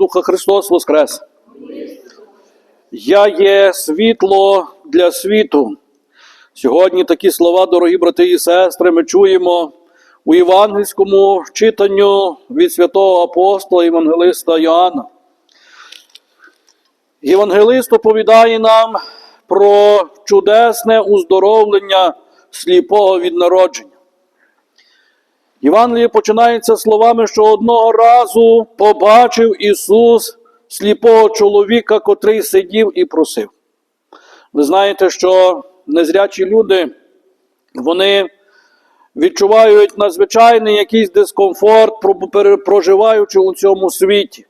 Духа Христос Воскрес. Я є світло для світу. Сьогодні такі слова, дорогі брати і сестри, ми чуємо у євангельському читанню від святого апостола Євангелиста Йоанна. Євангелист оповідає нам про чудесне уздоровлення сліпого від народження. Євангеліє починається словами, що одного разу побачив Ісус сліпого чоловіка, котрий сидів і просив. Ви знаєте, що незрячі люди, вони відчувають надзвичайний якийсь дискомфорт, про- проживаючи у цьому світі,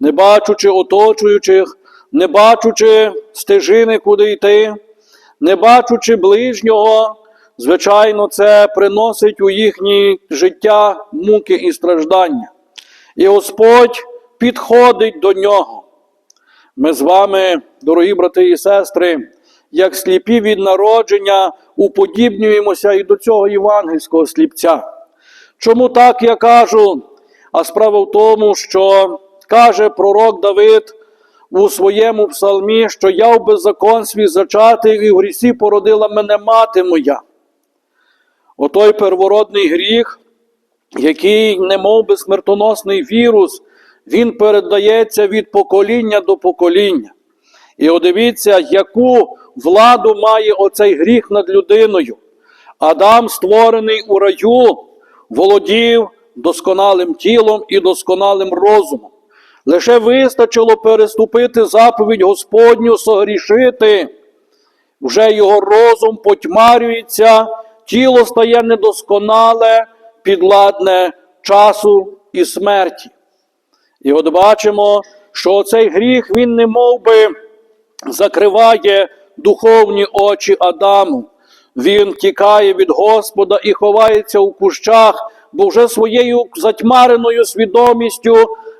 не бачучи оточуючих, не бачучи стежини, куди йти, не бачучи ближнього, звичайно, це приносить у їхнє життя муки і страждання. І Господь підходить до нього. Ми з вами, дорогі брати і сестри, як сліпі від народження, уподібнюємося і до цього євангельського сліпця. Чому так я кажу? А справа в тому, що каже пророк Давид у своєму псалмі, що я в беззаконстві зачатий і в грісі породила мене мати моя. Отой первородний гріх, який, немов би смертоносний вірус, він передається від покоління до покоління. І от дивіться, яку владу має оцей гріх над людиною. Адам, створений у раю, володів досконалим тілом і досконалим розумом. Лише вистачило переступити заповідь Господню, согрішити. Вже його розум потьмарюється, тіло стає недосконале, підладне часу і смерті. І от бачимо, що цей гріх він не би закриває духовні очі Адаму. Він тікає від Господа і ховається у кущах, бо вже своєю затьмареною свідомістю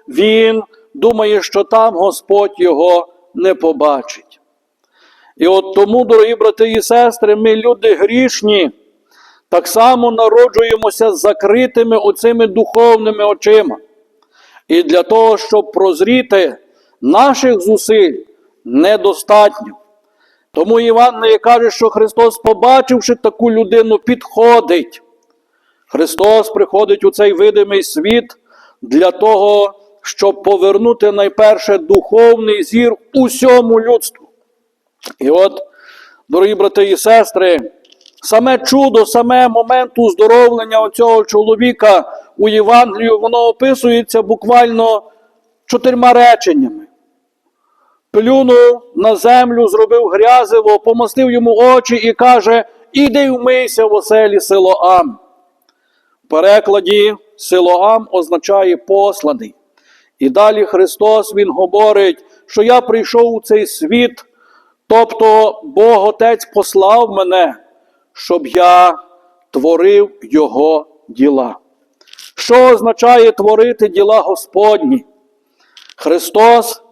він думає, що там Господь його не побачить. І от тому, дорогі брати і сестри, ми люди грішні, так само народжуємося закритими оцими духовними очима. І для того, щоб прозріти, наших зусиль недостатньо. Тому Іван каже, що Христос, побачивши таку людину, підходить. Христос приходить у цей видимий світ для того, щоб повернути найперше духовний зір усьому людству. І от, дорогі брати і сестри, саме чудо, саме момент уздоровлення оцього чоловіка у Євангелію, воно описується буквально чотирма реченнями. Плюнув на землю, зробив грязиво, помастив йому очі і каже: Іди вмийся в оселі Силоам. В перекладі Силоам означає посланий. І далі Христос Він говорить, що я прийшов у цей світ, тобто Бог Отець послав мене, щоб я творив Його діла. Що означає творити діла Господні? Христос,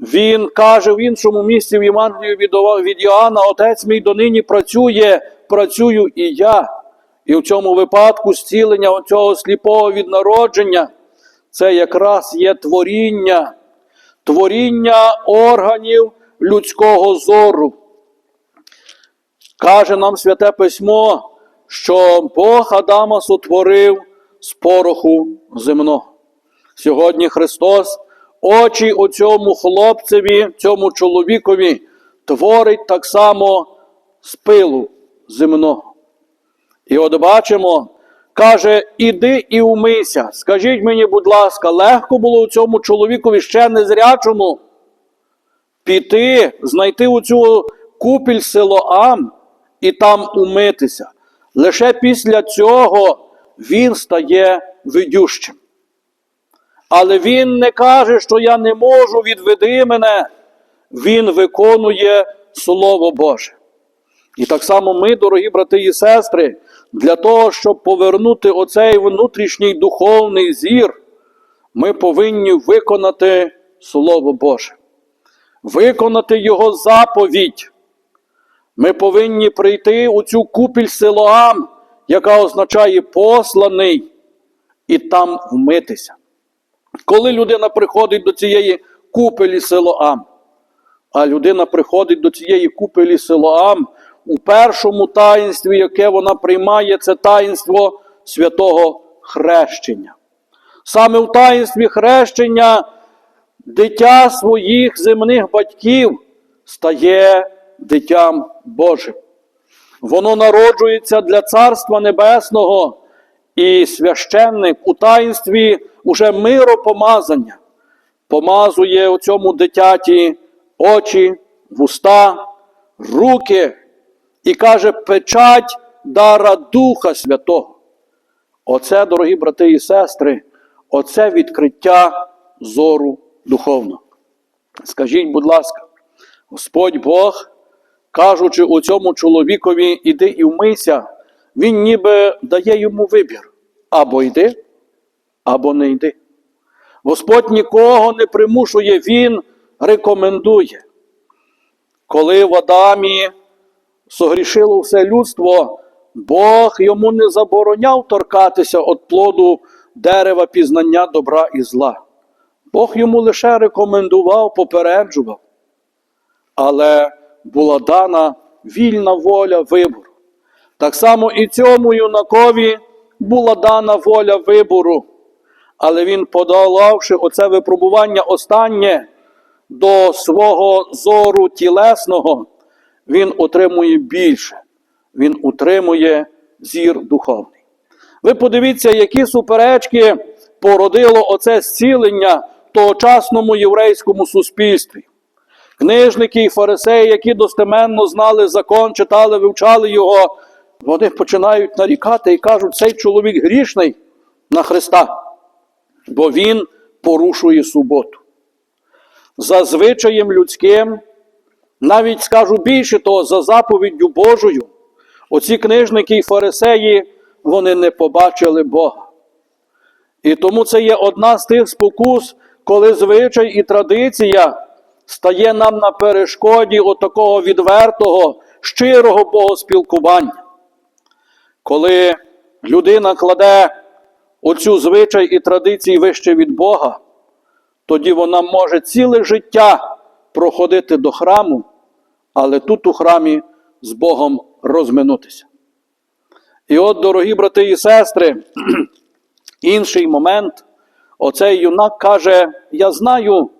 Він каже в іншому місці в Євангелію від Йоанна, Отець мій донині працює, працюю і я. І в цьому випадку зцілення цього сліпого від народження це якраз є творіння, творіння органів людського зору. Каже нам Святе Письмо, що Бог Адама сотворив з пороху земного. Сьогодні Христос очі оцьому хлопцеві, цьому чоловікові творить так само з пилу земного. І от бачимо, каже, іди і умийся. Скажіть мені, будь ласка, легко було у цьому чоловікові ще незрячому піти, знайти оцю купіль Силоам і там умитися. Лише після цього він стає видющим. Але він не каже, що я не можу, відведи мене. Він виконує Слово Боже. І так само ми, дорогі брати і сестри, для того, щоб повернути оцей внутрішній духовний зір, ми повинні виконати Слово Боже, виконати Його заповідь. Ми повинні прийти у цю купіль Силоам, яка означає посланий, і там вмитися. Коли людина приходить до цієї купелі Силоам, а людина приходить до цієї купелі Силоам у першому таїнстві, яке вона приймає, це таїнство святого хрещення. Саме в таїнстві хрещення дитя своїх земних батьків стає дитям Божим. Воно народжується для Царства Небесного, і священник у таїнстві уже миропомазання помазує у цьому дитяті очі, вуста, руки і каже печать дара Духа Святого. Оце, дорогі брати і сестри, оце відкриття зору духовного. Скажіть, будь ласка, Господь Бог, кажучи у цьому чоловікові, іди і вмийся, він ніби дає йому вибір: або йди, або не йди. Господь нікого не примушує, Він рекомендує. Коли в Адамі согрішило все людство, Бог йому не забороняв торкатися від плоду дерева пізнання добра і зла. Бог йому лише рекомендував, попереджував. Але була дана вільна воля вибору. Так само і цьому юнакові була дана воля вибору. Але він, подолавши оце випробування останнє до свого зору тілесного, він отримує більше. Він утримує зір духовний. Ви подивіться, які суперечки породило оце зцілення в тогочасному єврейському суспільстві. Книжники і фарисеї, які достеменно знали закон, читали, вивчали його, вони починають нарікати і кажуть, цей чоловік грішний на Христа, бо він порушує суботу. За звичаєм людським, навіть скажу більше того, за заповіддю Божою, оці книжники і фарисеї, вони не побачили Бога. І тому це є одна з тих спокус, коли звичай і традиція стає нам на перешкоді отакого відвертого, щирого богоспілкування. Коли людина кладе оцю звичай і традиції вище від Бога, тоді вона може ціле життя проходити до храму, але тут у храмі з Богом розминутися. І от, дорогі брати і сестри, інший момент, оцей юнак каже: Я знаю,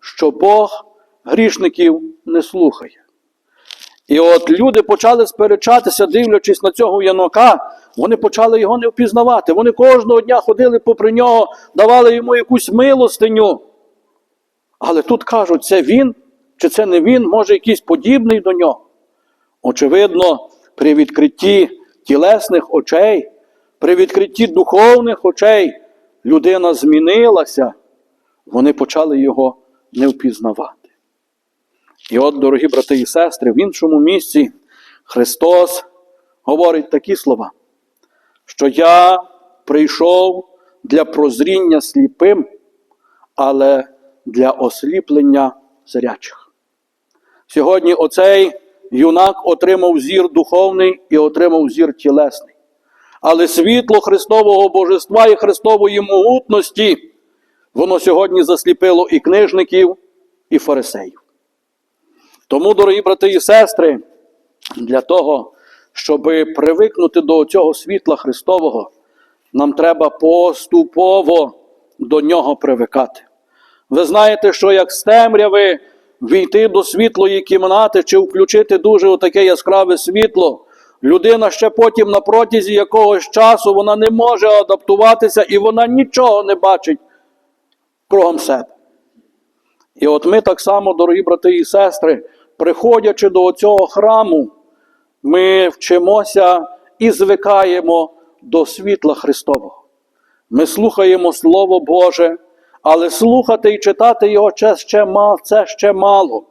що Бог грішників не слухає. І от люди почали сперечатися, дивлячись на цього юнака, вони почали його не впізнавати. Вони кожного дня ходили попри нього, давали йому якусь милостиню. Але тут кажуть, це він, чи це не він, може якийсь подібний до нього. Очевидно, при відкритті тілесних очей, при відкритті духовних очей людина змінилася, вони почали його не впізнавати. І от, дорогі брати і сестри, в іншому місці Христос говорить такі слова, що я прийшов для прозріння сліпим, але для осліплення зрячих. Сьогодні оцей юнак отримав зір духовний і отримав зір тілесний. Але світло Христового Божества і Христової могутності, воно сьогодні засліпило і книжників, і фарисеїв. Тому, дорогі брати і сестри, для того, щоб привикнути до цього світла Христового, нам треба поступово до нього привикати. Ви знаєте, що як з темряви війти до світлої кімнати чи включити дуже таке яскраве світло, людина ще потім на протязі якогось часу вона не може адаптуватися і вона нічого не бачить кругом себе. І от ми так само, дорогі брати і сестри, приходячи до цього храму, ми вчимося і звикаємо до світла Христового. Ми слухаємо Слово Боже, але слухати і читати його ще мало, це ще мало.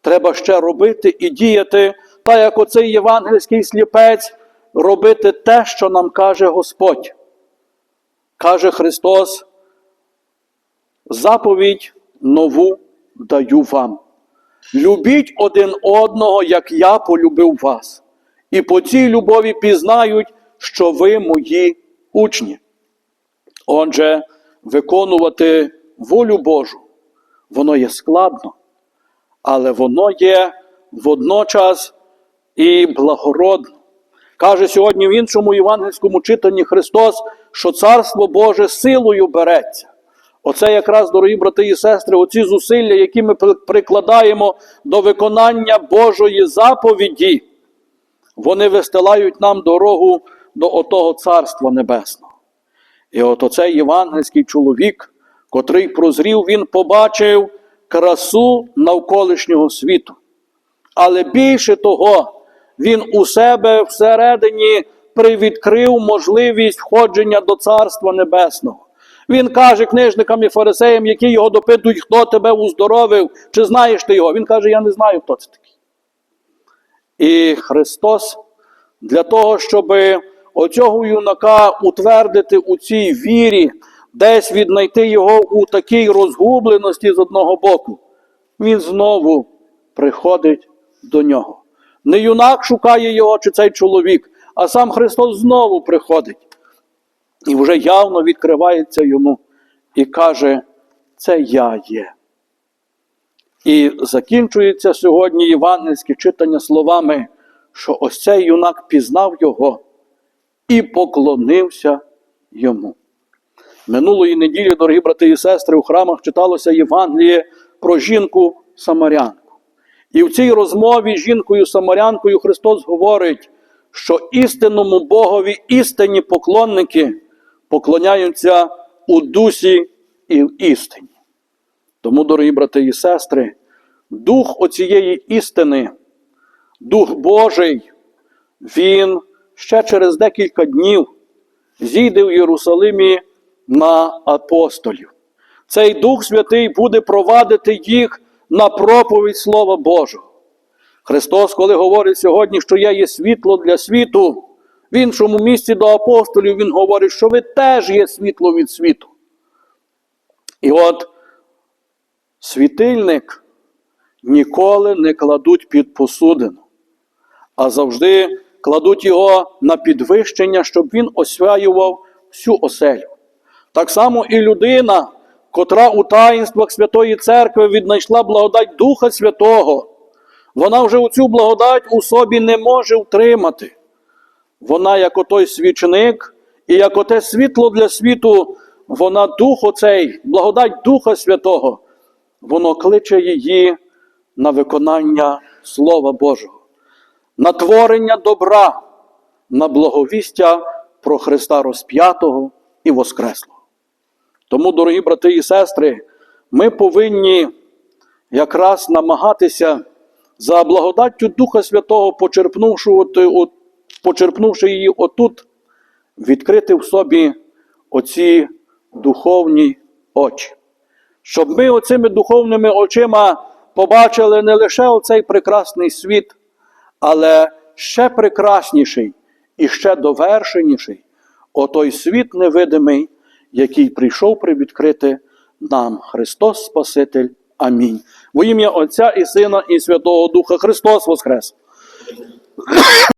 Треба ще робити і діяти, так як оцей євангельський сліпець, робити те, що нам каже Господь. Каже Христос, заповідь нову даю вам. Любіть один одного, як я полюбив вас, і по цій любові пізнають, що ви мої учні. Отже, виконувати волю Божу. Воно є складно, але воно є водночас і благородно. Каже сьогодні в іншому євангельському читанні Христос, що Царство Боже силою береться. Оце якраз, дорогі брати і сестри, оці зусилля, які ми прикладаємо до виконання Божої заповіді, вони вистилають нам дорогу до отого Царства Небесного. І от оцей євангельський чоловік, котрий прозрів, він побачив красу навколишнього світу. Але більше того, він у себе всередині привідкрив можливість входження до Царства Небесного. Він каже книжникам і фарисеям, які його допитують, хто тебе уздоровив, чи знаєш ти його. Він каже, я не знаю, хто це такий. І Христос для того, щоб оцього юнака утвердити у цій вірі, десь віднайти його у такій розгубленості з одного боку, він знову приходить до нього. Не юнак шукає його чи цей чоловік, а сам Христос знову приходить. І вже явно відкривається йому і каже: Це я є. І закінчується сьогодні євангельське читання словами, що ось цей юнак пізнав його і поклонився йому. Минулої неділі, дорогі брати і сестри, у храмах читалося Євангеліє про жінку Самарянку. І в цій розмові з жінкою Самарянкою Христос говорить, що істинному Богові істинні поклонники поклоняються у дусі і в істині. Тому, дорогі брати і сестри, дух оцієї істини, дух Божий, він ще через декілька днів зійде в Єрусалимі на апостолів. Цей Дух Святий буде провадити їх на проповідь Слова Божого. Христос, коли говорить сьогодні, що я є світло для світу, в іншому місці до апостолів Він говорить, що ви теж є світло від світу. І от світильник ніколи не кладуть під посудину, а завжди кладуть його на підвищення, щоб він освяював всю оселю. Так само і людина, котра у таїнствах Святої Церкви віднайшла благодать Духа Святого, вона вже цю благодать у собі не може втримати. Вона, як отой свічник, і як оте світло для світу, вона дух оцей, благодать Духа Святого, воно кличе її на виконання Слова Божого, на творення добра, на благовістя про Христа розп'ятого і Воскреслого. Тому, дорогі брати і сестри, ми повинні якраз намагатися за благодаттю Духа Святого, почерпнувши, от, почерпнувши її отут, відкрити в собі оці духовні очі. Щоб ми оцими духовними очима побачили не лише оцей прекрасний світ, але ще прекрасніший і ще довершеніший отой світ невидимий, який прийшов привідкрити нам Христос Спаситель. Амінь. Во ім'я Отця і Сина, і Святого Духа Христос Воскрес!